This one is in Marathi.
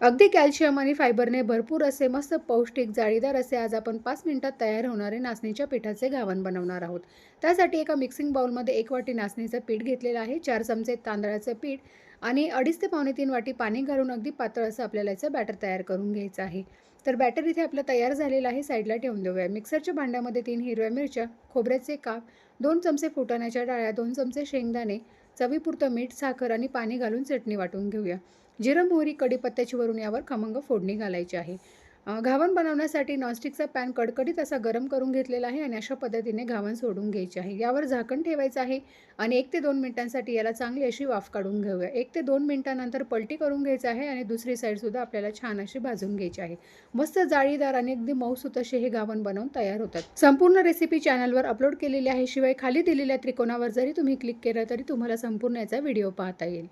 अगदी कॅल्शियम आणि फायबरने भरपूर असे मस्त पौष्टिक जाळीदार असे आज आपण पाच मिनिटात तयार होणारे नाचणीच्या पिठाचे घावन बनवणार आहोत. त्यासाठी एका मिक्सिंग बाउलमध्ये एक वाटी नाचणीचं पीठ घेतलेलं आहे चार चमचे तांदळाचं पीठ आणि अडीच ते पावणे तीन वाटी पाणी घालून अगदी पातळ असं आपल्याला याचं बॅटर तयार करून घ्यायचं आहे. तर बॅटर इथे आपलं तयार झालेलं आहे साईडला ठेवून देऊया. मिक्सरच्या भांड्यामध्ये तीन हिरव्या मिरच्या खोबऱ्याचे काप दोन चमचे फुटाण्याच्या डाळ्या दोन चमचे शेंगदाणे चवीपुरतं मीठ साखर आणि पाणी घालून चटणी वाटून घेऊया. जिरं मोहरी कडीपत्त्याची वरून यावर खमंग फोडणी घालायची आहे. घावण बनवण्यासाठी नॉनस्टिकचा पॅन कडकडीत असा गरम करून घेतलेला आहे आणि अशा पद्धतीने घावण सोडून घ्यायचे आहे. यावर झाकण ठेवायचं आहे आणि एक ते दोन मिनिटांसाठी याला चांगली अशी वाफ काढून घेऊया. एक ते दोन मिनटानंतर पलटी करून घ्यायचं आहे आणि दुसरी साईडसुद्धा आपल्याला छान अशी भाजून घ्यायची आहे. मस्त जाळीदार आणि अगदी मऊसूत असे हे घावण बनवून तयार होतात. संपूर्ण रेसिपी चॅनलवर अपलोड केलेली आहे. शिवाय खाली दिलेल्या त्रिकोणावर जरी तुम्ही क्लिक केलं तरी तुम्हाला संपूर्ण याचा व्हिडिओ पाहता येईल.